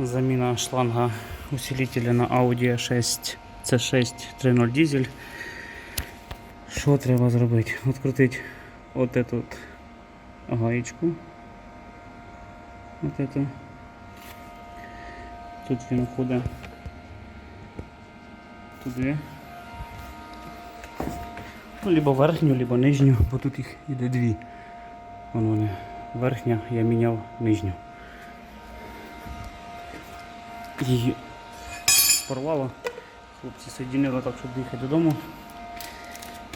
Заміна шланга усилителя на Audi A6 C6 3.0 дизель. Що треба зробити? Відкрутити от эту от гаєчку. Вот эту. Тут він ходить туди. Ну, либо верхню, либо нижню, бо тут їх іде дві. Вон вони. Верхня, я міняв нижню. Її порвало. Хлопці соєдинили так, щоб доїхати додому.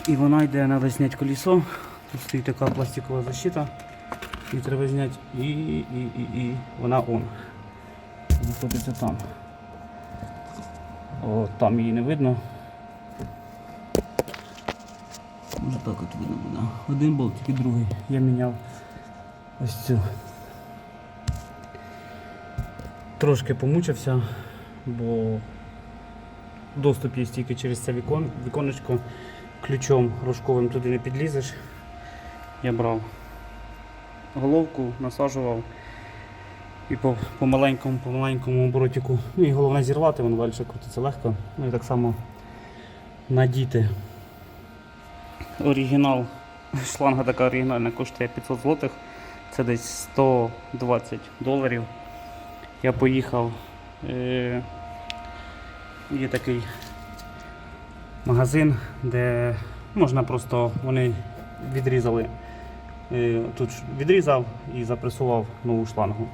І вона йде, треба зняти колесо. Тут стоїть така пластикова защита. І треба зняти і, і, і, і. Вона он. Знаходиться там. О, там її не видно. Може так от видно. Один болт, тільки другий. Я міняв ось цю. Трошки помучився, бо доступ є тільки через це вікон, віконечко. Ключом рожковим туди не підлізеш. Я брав головку, насаджував і по, по маленькому, по маленькому оборотику. Ну і головне зірвати, воно далі крутиться легко. Ну і так само надіти. Оригінал, шланга така оригінальна коштує 500 злотих. Це десь 120 доларів. Я поїхав. Е, є такий магазин, де можна просто вони відрізали. Е, тут відрізав і запресував нову шлангу.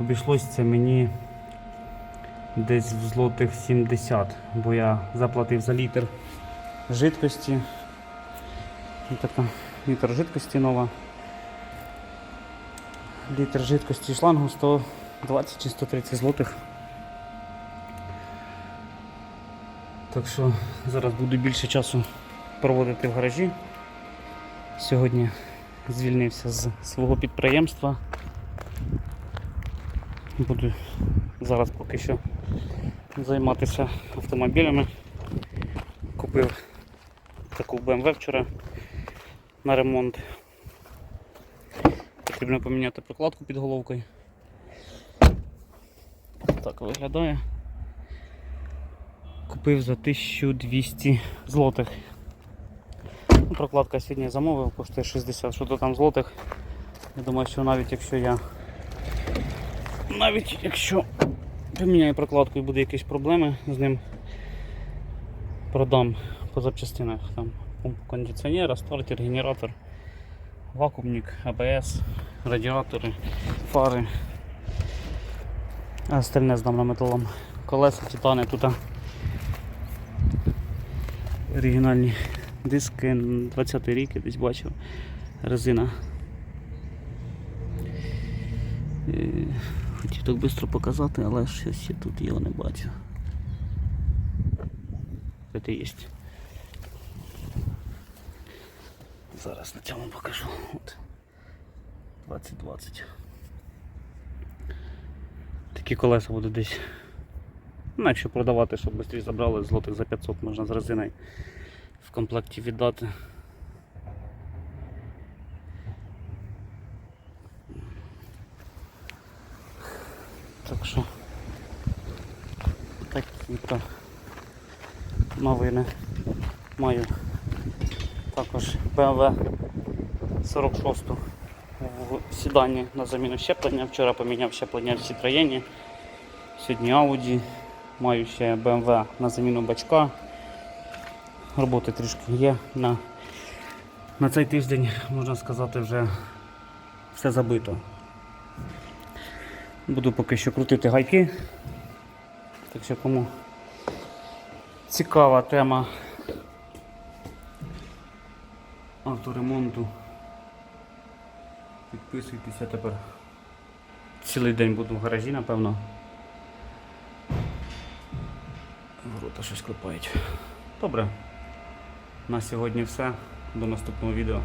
Обійшлось це мені десь в злотих 70, бо я заплатив за літр жидкості. Ось така літр жидкості нова. Літр жидкості шлангу 120 чи 130 злотих. Так що зараз буду більше часу проводити в гаражі. Сьогодні звільнився з свого підприємства. Буду зараз поки що займатися автомобілями. Купив таку BMW вчора на ремонт. Потрібно поміняти прокладку під головкою. Так виглядає. Купив за 1200 злотих. Прокладка сьогодні замовив, коштує 60, що то там злотих. Я думаю, що навіть якщо я навіть якщо поміняю прокладку і буде якісь проблеми з ним, продам по запчастинах. Там помпа кондиціонера, стартер, генератор, вакуумник, АБС, радіатори, фари. А остальне здам на металом. Колеса, титани тут. Оригінальні диски 20 рік, я десь бачив. Резина. Е, Хотів так швидко показати, але щось я тут його не бачу. Це є. Зараз на цьому покажу. От. 2020. Такі колеса будуть десь. Ну, якщо продавати, щоб швидше забрали, злотих за 500 можна з резиною в комплекті віддати. Так що такі-то новини маю. Також BMW 46 в сідані на заміну щеплення. Вчора поміняв щеплення в Citroën. Сьогодні Audi. Маю ще BMW на заміну бачка. Роботи трішки є. На, на цей тиждень, можна сказати, вже все забито. Буду поки що крутити гайки. Так що кому цікава тема авторемонту. Підписуйтеся тепер. Цілий день буду в гаражі, напевно. Ворота щось клепають. Добре. На сьогодні все. До наступного відео.